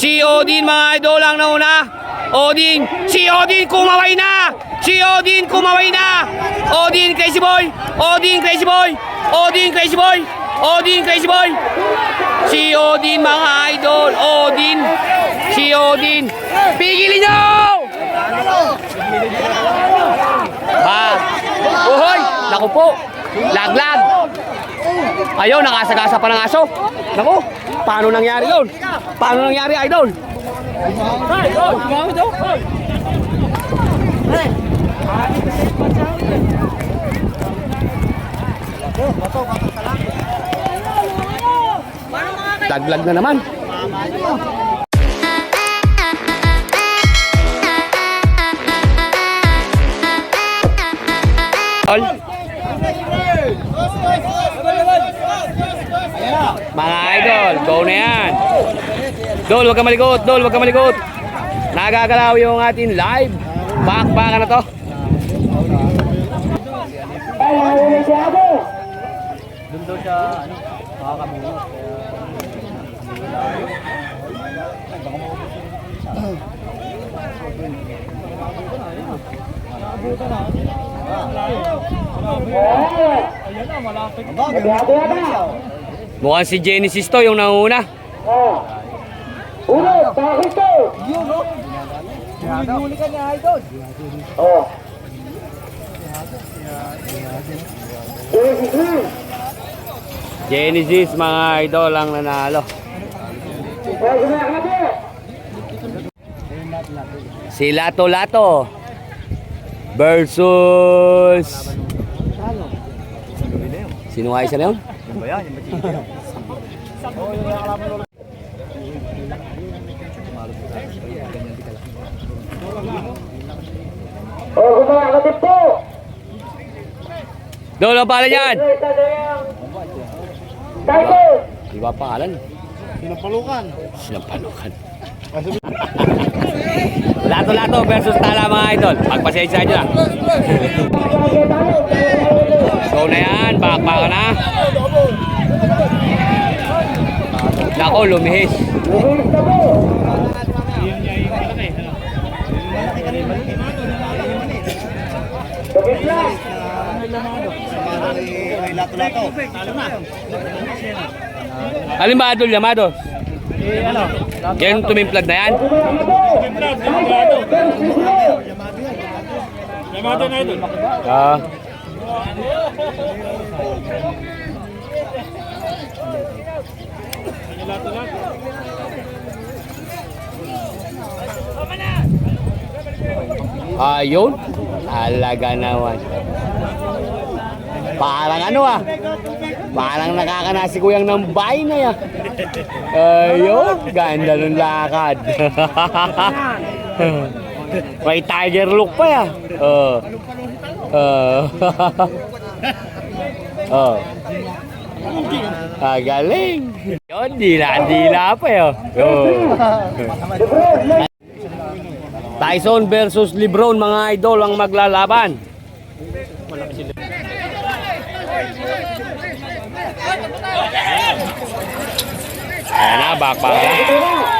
Si Odin mga idol ang nauna. Odin, si Odin kumaway na! Si Odin kumaway na! Odin Crazy Boy! Odin Crazy Boy! Odin Crazy Boy! Odin Crazy Boy! Si Odin mga idol! Odin! Si Odin! Pigilin nyo! Ba! Uhoy! Naku po! Laglag! Ayaw, nakasagasa pa ng aso. Naku, paano nangyari yun? Paano nangyari, idol? Laglag na naman. All. Mga idol, go na yan. Dol, wag ka malikot. Dol, wag ka malikot. Nagagalaw yung ating live. Bakbakan na to. Mukhang si Genesis to yung nanguna. Uno, bakit to? Huli ka niya, idol. Oh. Easy, Genesis mga idol ang nanalo. Si Lato Lato versus Sino nga isa na yun? O, kumakatip po. Dol, ang pangalan yan? Title. Di ba pangalan? Sinampalukan. Lato Lato versus Tala mga idol. Pagpasensya nyo na. Go na yan, bakbaka na. Nako, lumihis. Alin ba idol, Yamado? Eh, ano? Yan tumimplad na yan? Yamado na idol. Ah. Ayun. Alaga naman. Parang ano ah. Parang nakakana si kuyang ng bahay na yan. Ayun. Ganda ng lakad. May tiger look pa ya. Oh. Oh. oh. Ah, galing. Yun, dila-dila pa yun. Oh. Tyson versus Lebron, mga idol ang maglalaban. Ayan na, backpack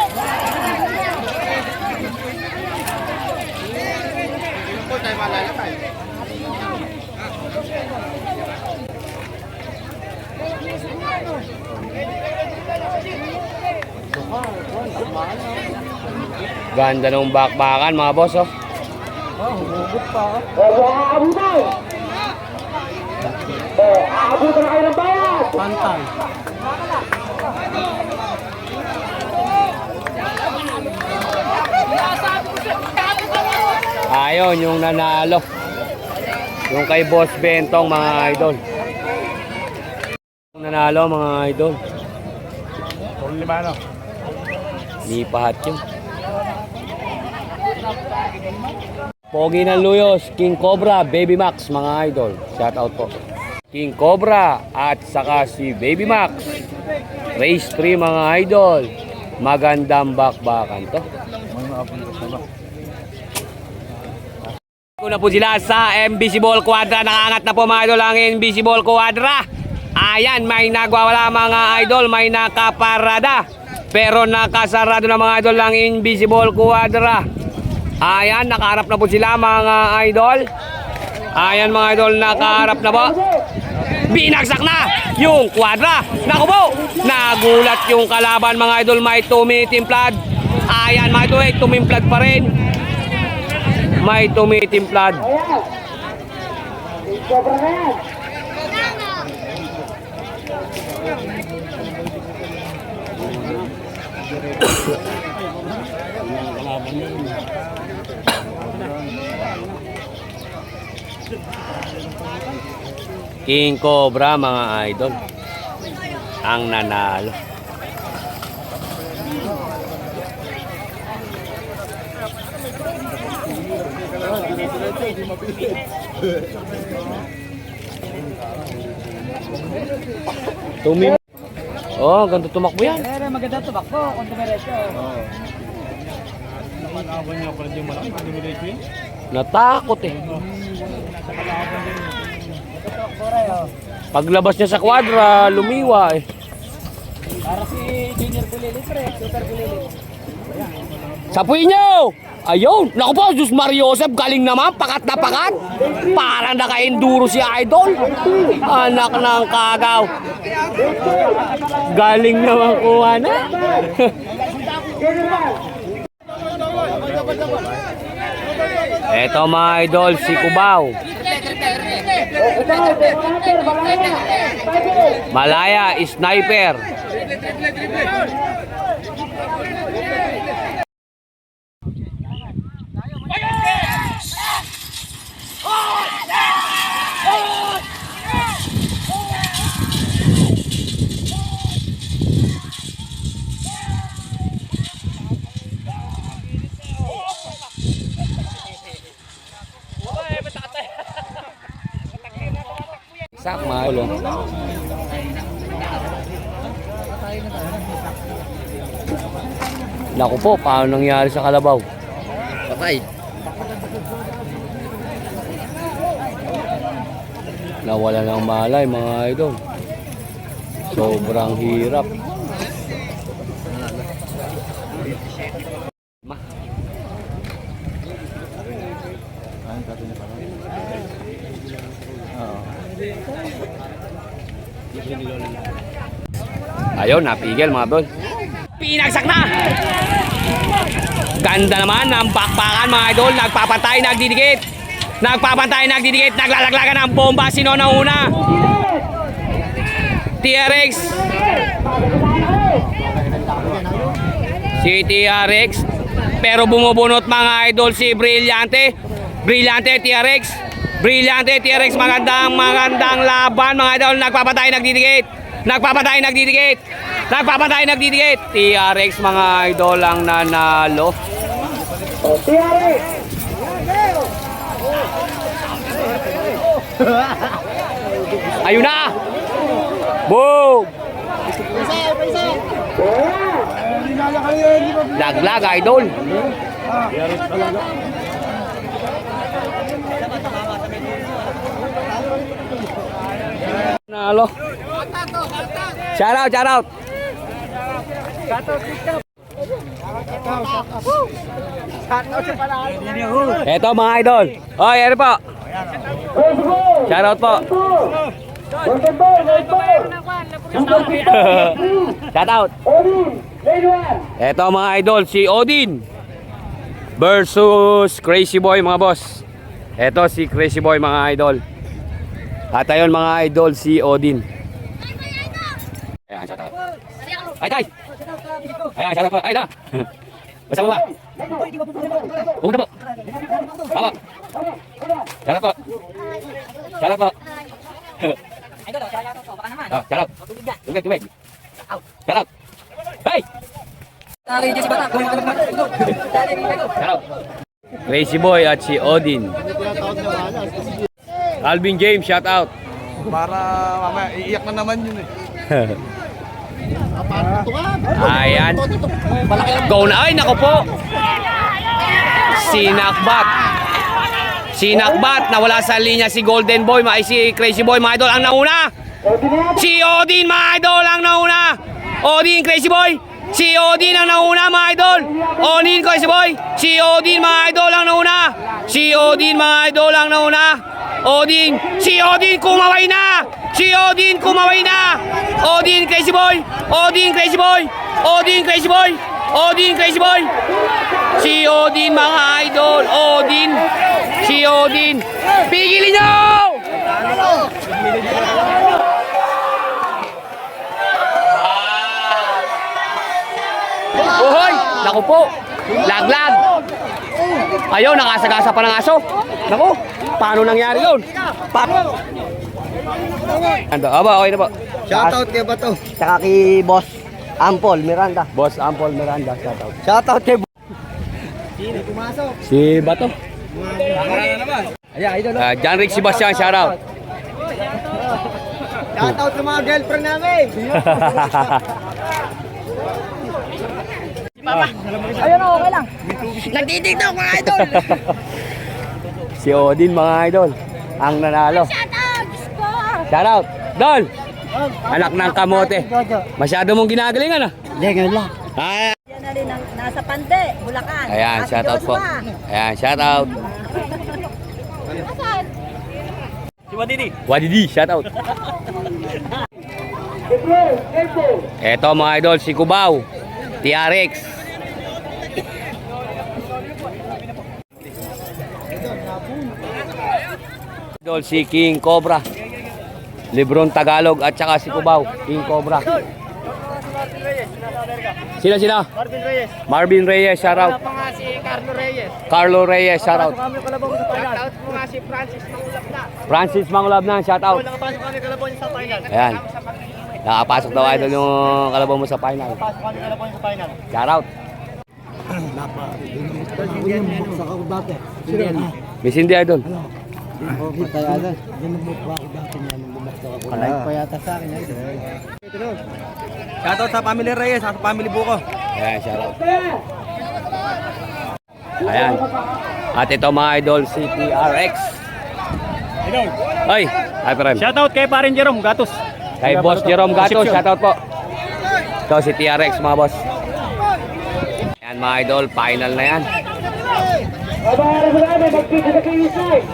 Ganda ng bakbakan mga boss oh. Oh, humugot pa. O, aabutan. O, aabutan na kayo ng bayad. Pantay. Ayon yung nanalo. Yung kay Boss Bentong mga idol. Yung nanalo mga idol. Puro lima, no? Ni pahat yun. Pogi ng Luyos, King Cobra, Baby Max mga idol. Shout out po. King Cobra at saka si Baby Max. Race 3 mga idol. Magandang bakbakan to. Una po sila sa Ball Quadra. Nakaangat na po mga idol ang Ball Quadra. Ayan, may nagwawala mga idol, may nakaparada. Pero nakasarado na mga idol ng Invisible Quadra. Ayan, nakaharap na po sila mga idol. Ayan mga idol, nakaharap na po. Binagsak na yung quadra. Naku po, nagulat yung kalaban mga idol. May tumitimplad. Ayan mga idol, may tumimplad pa rin. May tumitimplad. Ayan. Sobra na yan. King Cobra mga idol. Ang nanalo. Tumim. Oh, ganito tumakbo yan. Pero maganda tumakbo kung dumiretso. Oo. Nakalaban niya pala yung malaki, dumiretso yun. Natakot eh. Tumakbo rin, oh. Paglabas niya sa kwadra, lumiwa eh. Para si Junior Bulilit, pre. Super Bulilit. Sapuin nyo! Ayun! Naku po, Diyos Mario Joseph, galing naman, pakat na pakat! Parang naka-enduro si Idol! Anak ng kagaw! Galing naman kuha na! Eto mga idol, si Kubaw. Ito, Demonater, Balaya. Five Malaya, sniper. Sak mga ulo. Naku po, paano nangyari sa kalabaw? Patay. Nawala ng malay mga idol. Sobrang hirap. Ayun, napigil mga bol. Pinagsak na! Ganda naman ng bakbakan mga idol. Nagpapatay, nagdidikit. Nagpapatay, nagdidikit. Naglalaglagan ng bomba. Sino na una? TRX. Si TRX. Pero bumubunot mga idol si Brillante. Brillante TRX. Brillante TRX. Magandang magandang laban mga idol. Nagpapatay, nagdidikit. Nagpapatay, nagdidikit. Nagpapatay, nagdidikit. TRX mga idol ang nanalo. Tiare. Ayun na! Boom! Laglag, idol. Nalo. Shout out, shout out. Eto mga idol. Oy, ano po? Shout out po. Shout out. Eto mga idol, si Odin versus Crazy Boy mga boss. Eto si Crazy Boy mga idol. At ayun mga idol, si Odin. Ayan, shout out. Ay, tay! Ayan, shout out po. Ay, na! Basta mo ba? Na po. Tama. Shout out po. Shout out po. Ah, shout out. Tubig, tubig. Shout out. Hey! Shout out. Crazy Boy at si Odin. Alvin James, shout out. Para mamaya iiyak na naman yun eh. Ayan. Go na. Ay, nako po. Sinakbat. Sinakbat. Nawala sa linya si Golden Boy. Ay, si Crazy Boy. Mga idol ang nauna. Si Odin, mga idol ang nauna. Odin, Crazy Boy. Si Odin ang nauna mga idol. Onin ko si boy. Si Odin mga idol ang nauna. Si Odin mga idol ang nauna. Odin. Si Odin kumaway na. Si Odin kumaway na. Odin crazy boy. Odin crazy boy. Odin crazy boy. Odin crazy boy. Si Odin mga idol. Odin. Si Odin. Pigilin nyo! Naku po! Laglag! Ayaw, nakasagasa pa ng aso. Naku, paano nangyari yun? Pa Ando, aba, okay na po. Shoutout kay Bato. Tsaka kay Boss Ampol Miranda. Boss Ampol Miranda, shoutout. Shoutout kay Si Bato. Ayan, idol. Uh, John Rick Sebastian, shoutout. Shoutout sa mga girlfriend namin. Ayun, okay lang. Nagtitignan mga idol. si Odin, mga idol. Ang nanalo. Ko! Shoutout. Dol! Anak ng kamote. Masyado mong ginagalingan ah. Hindi, ganun lang. Ay, Yan na rin ang nasa Pante, Bulacan. Ayan, Ate shoutout po. Ayan, shoutout. Nasaan? Wadidi, shoutout. Eto mga idol, si Kubaw. TRX. Idol, si King Cobra. Lebron Tagalog at saka si Kubaw. King Cobra. Sila sila? Marvin Reyes. Marvin Reyes, shoutout. pa nga si Carlo Reyes. Carlo Reyes. Kami kalabang sa final. Shoutout mo nga si Francis Mangulap na. Francis Manglab na, shoutout. Nakapasok kami kalabang sa. Ayan. Nakapasok daw idol yung kalabaw mo sa final. Pasok kami kalabang sa final. Ako dati. Miss hindi idol. Patay idol. Yan ang mukha ko dati niya nung bumasta ako. Kalay pa yata sa akin idol. Shoutout sa family Reyes, sa family Buko. Ayan, shoutout. Ayan. At ito mga idol, CPRX. Ay, ay pa rin. Shoutout kay Parin Jerome Gatos. Kay Boss Jerome Gato, shoutout po. Ito si TRX mga boss. Ayan mga idol, final na yan. Kayo inside.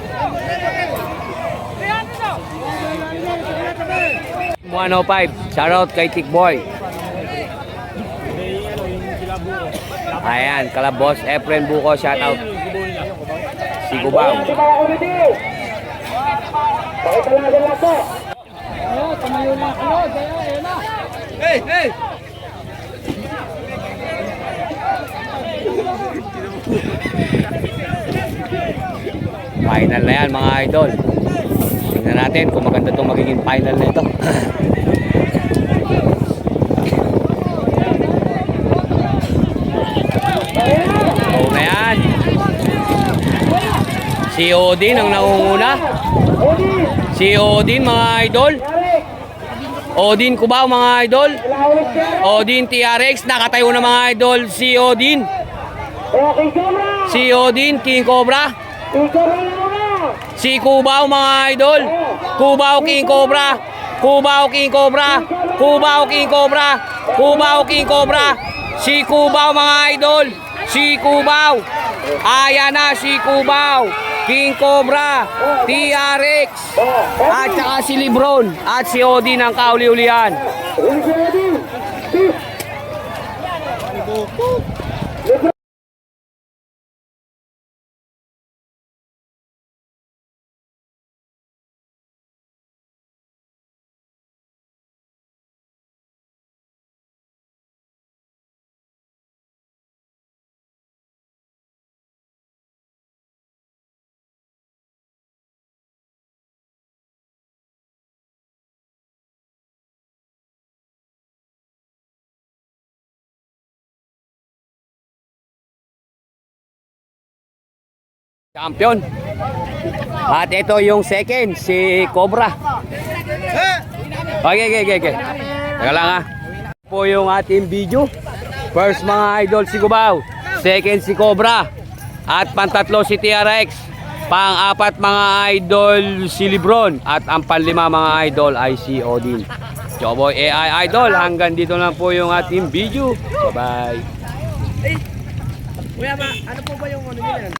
105, shoutout kay Tick Boy. Ayan, kala boss Efren Buko, shoutout. Si Kubaw. Sa mga committee. Pakitalagan lang po. Final na yan mga idol. Tingnan natin kung maganda itong magiging final na ito. Oo na yan. Si Odin ang nangunguna. Si Odin mga idol. Odin Cubao mga idol. Odin TRX nakatayo na mga idol si Odin. Si Odin King Cobra. Si Cubao mga idol. Cubao King Cobra. Cubao King Cobra. Cubao King Cobra. Cubao King Cobra. Si Cubao mga idol. Si Cubao. Ayan na si Cubao. King Cobra. TRX. At saka si Lebron. At si Odin ang kauli-ulian. Champion. At ito yung second, si Cobra. Okay, okay, okay, okay. Teka lang ha. Po yung ating video. First mga idol si Cubao. Second si Cobra. At pantatlo si TRX. Pang-apat mga idol si Lebron. At ang panlima mga idol ay si Odin. Choboy AI Idol. Hanggang dito lang po yung ating video. Bye-bye. Kuya, ma, ano po ba yung ano nila?